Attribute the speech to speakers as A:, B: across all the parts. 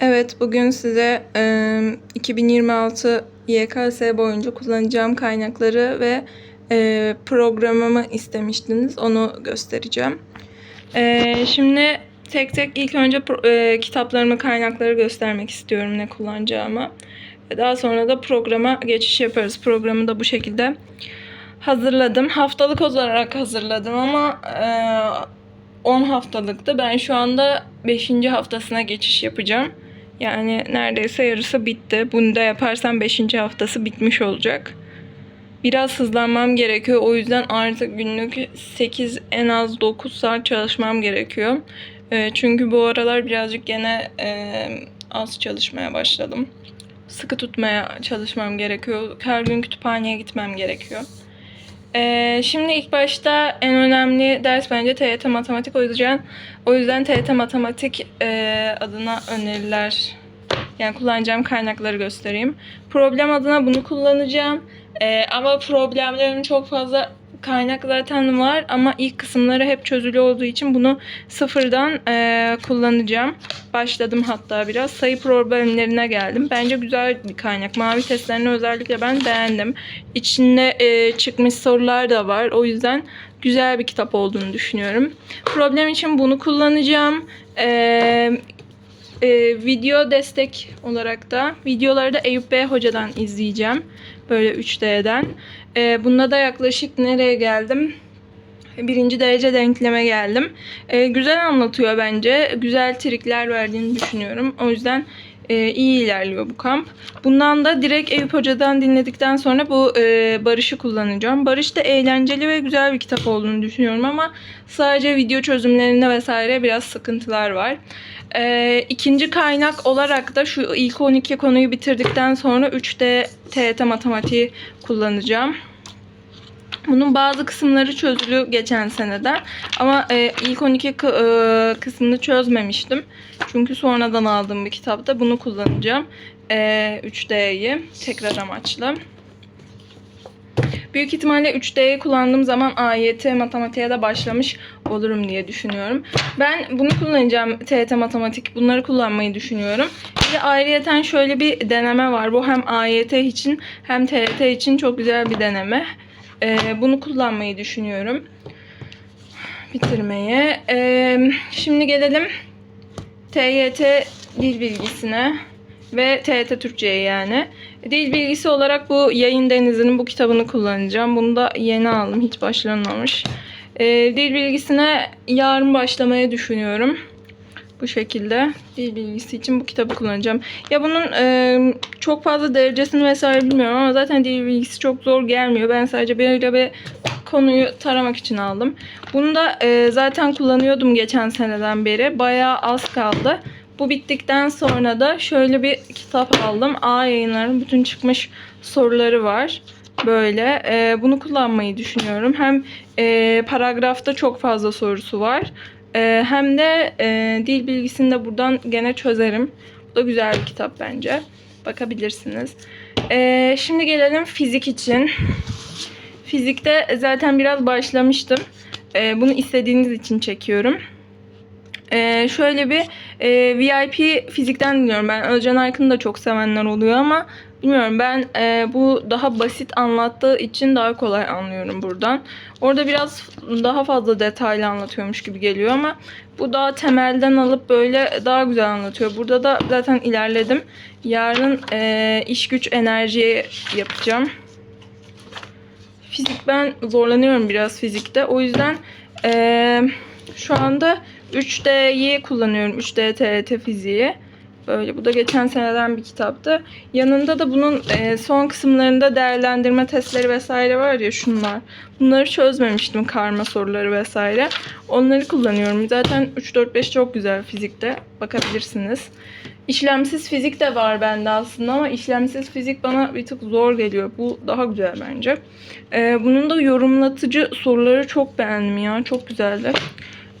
A: Evet, bugün size e, 2026 YKS boyunca kullanacağım kaynakları ve e, programımı istemiştiniz. Onu göstereceğim. E, şimdi tek tek ilk önce e, kitaplarımı, kaynakları göstermek istiyorum ne kullanacağımı. Daha sonra da programa geçiş yaparız. Programı da bu şekilde hazırladım. Haftalık olarak hazırladım ama e, 10 haftalıktı. Ben şu anda 5. haftasına geçiş yapacağım. Yani neredeyse yarısı bitti. Bunu da yaparsam 5. haftası bitmiş olacak. Biraz hızlanmam gerekiyor. O yüzden artık günlük 8 en az 9 saat çalışmam gerekiyor. E, çünkü bu aralar birazcık gene e, az çalışmaya başladım. Sıkı tutmaya çalışmam gerekiyor. Her gün kütüphaneye gitmem gerekiyor. Ee, şimdi ilk başta en önemli ders bence TYT Matematik. O yüzden o yüzden TYT Matematik e, adına öneriler yani kullanacağım kaynakları göstereyim. Problem adına bunu kullanacağım. Ee, ama problemlerin çok fazla kaynak zaten var ama ilk kısımları hep çözülü olduğu için bunu sıfırdan e, kullanacağım. Başladım hatta biraz. Sayı problemlerine geldim. Bence güzel bir kaynak. Mavi testlerini özellikle ben beğendim. İçinde e, çıkmış sorular da var. O yüzden güzel bir kitap olduğunu düşünüyorum. Problem için bunu kullanacağım. Eee e, video destek olarak da videoları da Eyüp Bey Hoca'dan izleyeceğim. Böyle 3D'den. E, bunda da yaklaşık nereye geldim? Birinci derece denkleme geldim. E, güzel anlatıyor bence. Güzel trikler verdiğini düşünüyorum. O yüzden e, iyi ilerliyor bu kamp. Bundan da direkt Eyüp Hoca'dan dinledikten sonra bu e, Barış'ı kullanacağım. Barış da eğlenceli ve güzel bir kitap olduğunu düşünüyorum ama sadece video çözümlerinde vesaire biraz sıkıntılar var. E, ikinci kaynak olarak da şu ilk 12 konuyu bitirdikten sonra 3D TET matematiği kullanacağım. Bunun bazı kısımları çözülü geçen seneden ama e, ilk 12 kı- e, kısmını çözmemiştim. Çünkü sonradan aldığım bir kitapta bunu kullanacağım. E, 3D'yi tekrar amaçlı. Büyük ihtimalle 3D'yi kullandığım zaman AYT matematiğe de başlamış olurum diye düşünüyorum. Ben bunu kullanacağım TYT matematik. Bunları kullanmayı düşünüyorum. Bir de ayrıyeten şöyle bir deneme var. Bu hem AYT için hem TYT için çok güzel bir deneme. Ee, bunu kullanmayı düşünüyorum. Bitirmeye. Ee, şimdi gelelim TYT dil bilgisine ve TYT Türkçe'ye yani. Dil bilgisi olarak bu Yayın Denizi'nin bu kitabını kullanacağım. Bunu da yeni aldım. Hiç başlanmamış. Ee, dil bilgisine yarın başlamaya düşünüyorum. Bu şekilde dil bilgisi için bu kitabı kullanacağım. Ya bunun e, çok fazla derecesini vesaire bilmiyorum ama zaten dil bilgisi çok zor gelmiyor. Ben sadece böyle bir konuyu taramak için aldım. Bunu da e, zaten kullanıyordum geçen seneden beri. Bayağı az kaldı. Bu bittikten sonra da şöyle bir kitap aldım. A yayınlarının bütün çıkmış soruları var. Böyle. E, bunu kullanmayı düşünüyorum. Hem e, paragrafta çok fazla sorusu var. E, hem de e, dil bilgisini de buradan gene çözerim. Bu da güzel bir kitap bence. Bakabilirsiniz. E, şimdi gelelim fizik için. Fizikte zaten biraz başlamıştım. E, bunu istediğiniz için çekiyorum. Ee, şöyle bir e, VIP fizikten dinliyorum. Ben Özcan Aykın'ı da çok sevenler oluyor ama bilmiyorum ben e, bu daha basit anlattığı için daha kolay anlıyorum buradan. Orada biraz daha fazla detaylı anlatıyormuş gibi geliyor ama bu daha temelden alıp böyle daha güzel anlatıyor. Burada da zaten ilerledim. Yarın e, iş güç enerji yapacağım. Fizik ben zorlanıyorum biraz fizikte. O yüzden eee, şu anda 3D'yi kullanıyorum. 3D TRT fiziği. Böyle bu da geçen seneden bir kitaptı. Yanında da bunun eee, son kısımlarında değerlendirme testleri vesaire var ya şunlar. Bunları çözmemiştim karma soruları vesaire. Onları kullanıyorum. Zaten 3 4 5 çok güzel fizikte. Bakabilirsiniz. İşlemsiz fizik de var bende aslında ama işlemsiz fizik bana bir tık zor geliyor. Bu daha güzel bence. Ee, bunun da yorumlatıcı soruları çok beğendim ya. Çok güzeldi.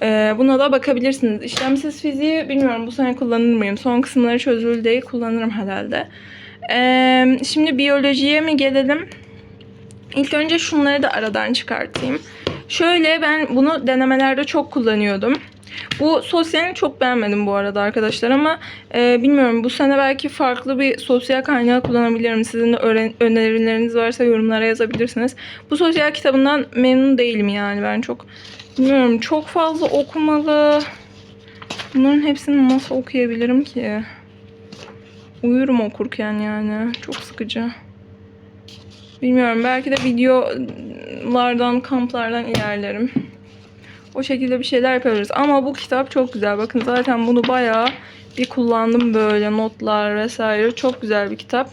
A: Ee, buna da bakabilirsiniz. İşlemsiz fiziği bilmiyorum bu sene kullanır mıyım? Son kısımları çözülü değil kullanırım herhalde. Ee, şimdi biyolojiye mi gelelim? İlk önce şunları da aradan çıkartayım. Şöyle ben bunu denemelerde çok kullanıyordum. Bu sosyalini çok beğenmedim bu arada arkadaşlar ama e, bilmiyorum bu sene belki farklı bir sosyal kaynağı kullanabilirim. Sizin de önerileriniz varsa yorumlara yazabilirsiniz. Bu sosyal kitabından memnun değilim yani ben çok bilmiyorum çok fazla okumalı. Bunların hepsini nasıl okuyabilirim ki? Uyurum okurken yani. Çok sıkıcı. Bilmiyorum belki de videolardan, kamplardan ilerlerim. O şekilde bir şeyler yapabiliriz. Ama bu kitap çok güzel. Bakın zaten bunu bayağı bir kullandım böyle notlar vesaire. Çok güzel bir kitap.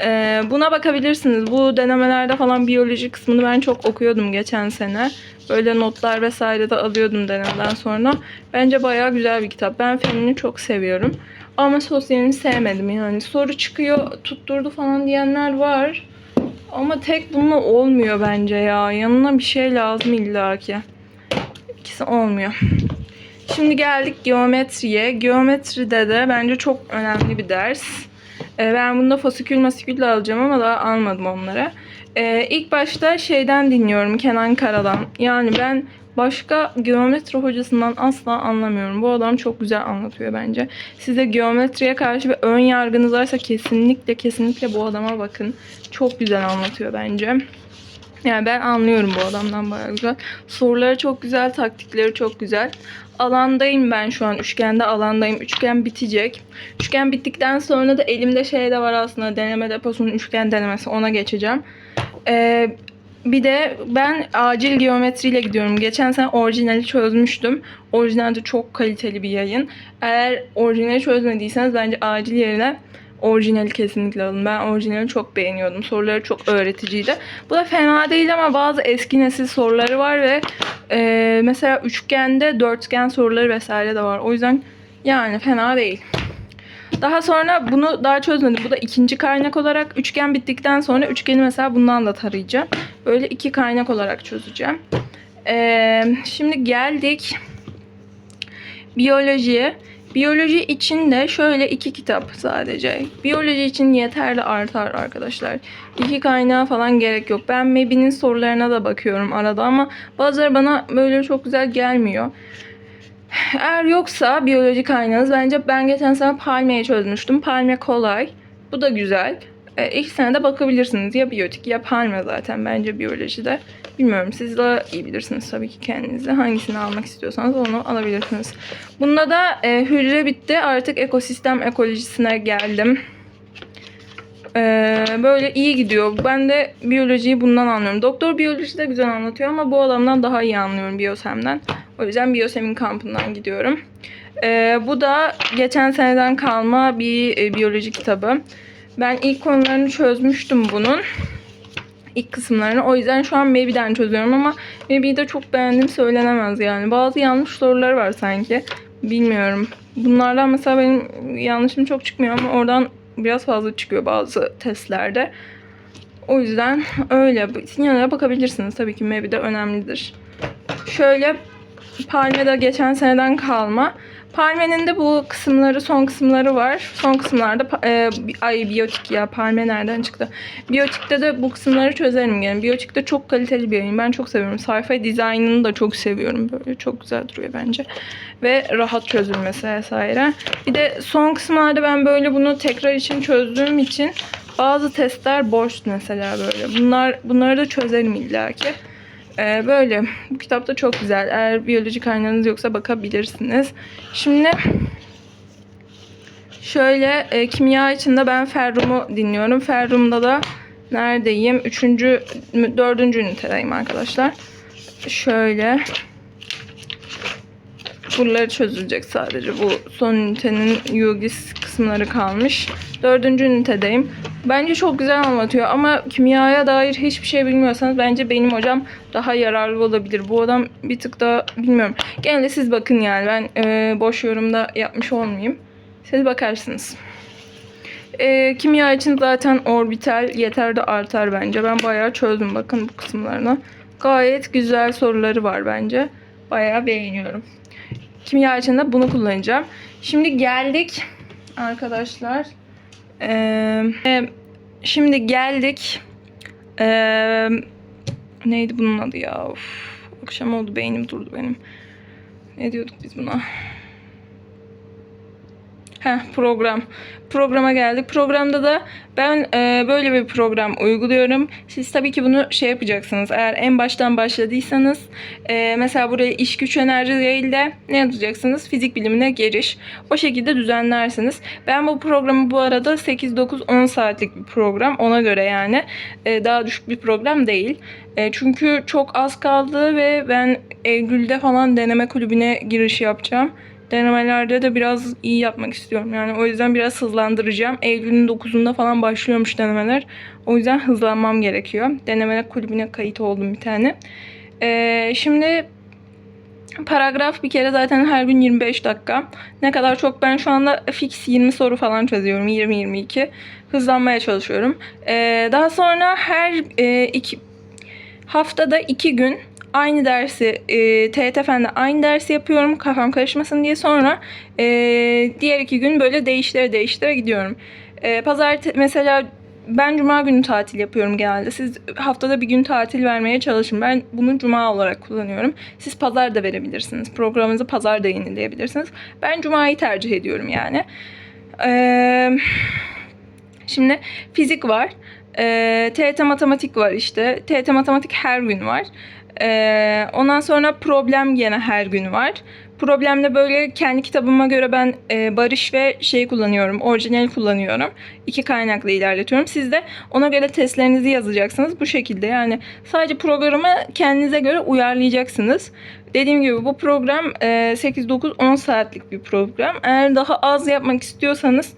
A: Ee, buna bakabilirsiniz. Bu denemelerde falan biyoloji kısmını ben çok okuyordum geçen sene. Böyle notlar vesaire de alıyordum denemeden sonra. Bence bayağı güzel bir kitap. Ben fenini çok seviyorum. Ama sosyalini sevmedim yani. Soru çıkıyor tutturdu falan diyenler var. Ama tek bununla olmuyor bence ya. Yanına bir şey lazım illaki. İkisi olmuyor. Şimdi geldik geometriye. Geometride de bence çok önemli bir ders. Ee, ben bunda fasikül masikül de alacağım ama daha almadım onları. Ee, ilk başta şeyden dinliyorum Kenan Kara'dan. Yani ben başka geometri hocasından asla anlamıyorum. Bu adam çok güzel anlatıyor bence. Size geometriye karşı bir ön yargınız varsa kesinlikle kesinlikle bu adama bakın. Çok güzel anlatıyor bence. Yani ben anlıyorum bu adamdan bayağı güzel. Soruları çok güzel, taktikleri çok güzel. Alandayım ben şu an. Üçgende alandayım. Üçgen bitecek. Üçgen bittikten sonra da elimde şey de var aslında. Deneme deposunun üçgen denemesi. Ona geçeceğim. Ee, bir de ben acil geometriyle gidiyorum. Geçen sene orijinali çözmüştüm. Orijinal de çok kaliteli bir yayın. Eğer orijinali çözmediyseniz bence acil yerine orijinali kesinlikle alın. Ben orijinali çok beğeniyordum. Soruları çok öğreticiydi. Bu da fena değil ama bazı eski nesil soruları var ve e, mesela üçgende dörtgen soruları vesaire de var. O yüzden yani fena değil. Daha sonra bunu daha çözmedim. Bu da ikinci kaynak olarak üçgen bittikten sonra üçgeni mesela bundan da tarayacağım. Böyle iki kaynak olarak çözeceğim. Ee, şimdi geldik biyolojiye. Biyoloji için de şöyle iki kitap sadece. Biyoloji için yeterli artar arkadaşlar. İki kaynağı falan gerek yok. Ben MEB'nin sorularına da bakıyorum arada ama bazıları bana böyle çok güzel gelmiyor. Eğer yoksa biyoloji kaynağınız bence ben geçen sene Palme'yi çözmüştüm. Palme kolay. Bu da güzel. E, ilk sene de bakabilirsiniz. Ya biyotik ya Palme zaten bence biyolojide. Bilmiyorum siz de iyi bilirsiniz tabii ki kendinize. Hangisini almak istiyorsanız onu alabilirsiniz. Bunda da e, hücre bitti. Artık ekosistem ekolojisine geldim. E, böyle iyi gidiyor. Ben de biyolojiyi bundan anlıyorum. Doktor biyoloji de güzel anlatıyor ama bu adamdan daha iyi anlıyorum biyosemden. O yüzden biyosemin kampından gidiyorum. E, bu da geçen seneden kalma bir e, biyoloji kitabı. Ben ilk konularını çözmüştüm bunun. İlk kısımlarını. O yüzden şu an Maybe'den çözüyorum ama Maybe'yi de çok beğendim söylenemez yani. Bazı yanlış soruları var sanki. Bilmiyorum. Bunlardan mesela benim yanlışım çok çıkmıyor ama oradan biraz fazla çıkıyor bazı testlerde. O yüzden öyle. Sinyallere bakabilirsiniz. Tabii ki Maybe'de önemlidir. Şöyle Palme'de geçen seneden kalma. Palme'nin de bu kısımları, son kısımları var. Son kısımlarda e, ay biyotik ya Palme nereden çıktı? Biyotikte de bu kısımları çözerim yani. Biyotikte çok kaliteli bir yayın. Ben çok seviyorum. Sayfa dizaynını da çok seviyorum. Böyle çok güzel duruyor bence. Ve rahat çözülmesi vesaire. Bir de son kısımlarda ben böyle bunu tekrar için çözdüğüm için bazı testler boş mesela böyle. Bunlar bunları da çözerim illaki. Ee, böyle. Bu kitap da çok güzel. Eğer biyoloji kaynağınız yoksa bakabilirsiniz. Şimdi şöyle e, kimya içinde ben Ferrum'u dinliyorum. Ferrum'da da neredeyim? Üçüncü, dördüncü ünitedeyim arkadaşlar. Şöyle. Buraları çözülecek sadece. Bu son ünitenin Yugis kısımları kalmış. Dördüncü ünitedeyim. Bence çok güzel anlatıyor ama kimyaya dair hiçbir şey bilmiyorsanız bence benim hocam daha yararlı olabilir. Bu adam bir tık daha bilmiyorum. Genelde siz bakın yani ben e, boş yorumda yapmış olmayayım. Siz bakarsınız. E, kimya için zaten orbital yeter de artar bence. Ben bayağı çözdüm bakın bu kısımlarını. Gayet güzel soruları var bence. Bayağı beğeniyorum. Kimya için de bunu kullanacağım. Şimdi geldik arkadaşlar. Ee, şimdi geldik. Ee, neydi bunun adı ya? Of, akşam oldu beynim durdu benim. Ne diyorduk biz buna? Heh, program. Programa geldik. Programda da ben e, böyle bir program uyguluyorum. Siz tabii ki bunu şey yapacaksınız. Eğer en baştan başladıysanız e, mesela buraya iş güç enerji değil de ne yazacaksınız? Fizik bilimine giriş. O şekilde düzenlersiniz. Ben bu programı bu arada 8-9-10 saatlik bir program. Ona göre yani e, daha düşük bir program değil. E, çünkü çok az kaldı ve ben Eylül'de falan deneme kulübüne giriş yapacağım. Denemelerde de biraz iyi yapmak istiyorum. Yani o yüzden biraz hızlandıracağım. Eylül'ün 9'unda falan başlıyormuş denemeler. O yüzden hızlanmam gerekiyor. Denemeler kulübüne kayıt oldum bir tane. Ee, şimdi paragraf bir kere zaten her gün 25 dakika. Ne kadar çok ben şu anda fix 20 soru falan çözüyorum. 20-22. Hızlanmaya çalışıyorum. Ee, daha sonra her e, iki, haftada iki gün aynı dersi e, TET Fen'de aynı dersi yapıyorum kafam karışmasın diye sonra e, diğer iki gün böyle değiştire değiştire gidiyorum. E, pazar mesela ben cuma günü tatil yapıyorum genelde. Siz haftada bir gün tatil vermeye çalışın. Ben bunu cuma olarak kullanıyorum. Siz pazar da verebilirsiniz. Programınızı pazar da yenileyebilirsiniz. Ben cumayı tercih ediyorum yani. Eee Şimdi fizik var. Ee, TET matematik var işte. TET matematik her gün var. Ee, ondan sonra problem gene her gün var. Problemde böyle kendi kitabıma göre ben e, barış ve şey kullanıyorum. Orijinal kullanıyorum. İki kaynakla ilerletiyorum. Siz de ona göre testlerinizi yazacaksınız. Bu şekilde yani sadece programı kendinize göre uyarlayacaksınız. Dediğim gibi bu program e, 8-9-10 saatlik bir program. Eğer daha az yapmak istiyorsanız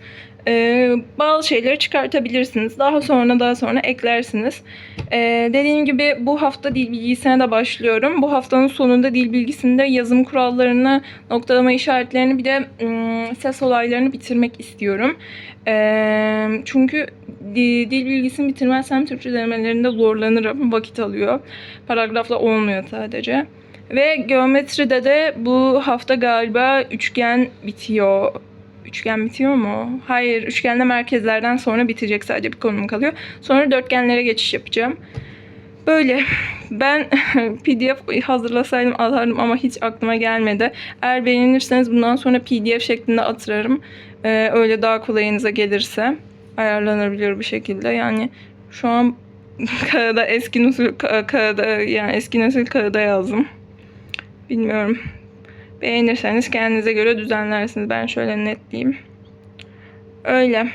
A: e, bazı şeyleri çıkartabilirsiniz. Daha sonra daha sonra eklersiniz. E, dediğim gibi bu hafta dil bilgisine de başlıyorum. Bu haftanın sonunda dil bilgisinde yazım kurallarını, noktalama işaretlerini bir de ım, ses olaylarını bitirmek istiyorum. E, çünkü di- dil bilgisini bitirmezsem Türkçe denemelerinde zorlanırım. Vakit alıyor. Paragrafla olmuyor sadece. Ve geometride de bu hafta galiba üçgen bitiyor. Üçgen bitiyor mu? Hayır, üçgenle merkezlerden sonra bitecek sadece bir konum kalıyor. Sonra dörtgenlere geçiş yapacağım. Böyle. Ben PDF hazırlasaydım atardım ama hiç aklıma gelmedi. Eğer beğenirseniz bundan sonra PDF şeklinde atarım. Ee, öyle daha kolayınıza gelirse ayarlanabilir bir şekilde. Yani şu an kağıda eski ka- kağıda yani eski nesil kağıda yazdım. Bilmiyorum. Beğenirseniz kendinize göre düzenlersiniz. Ben şöyle netleyeyim. Öyle.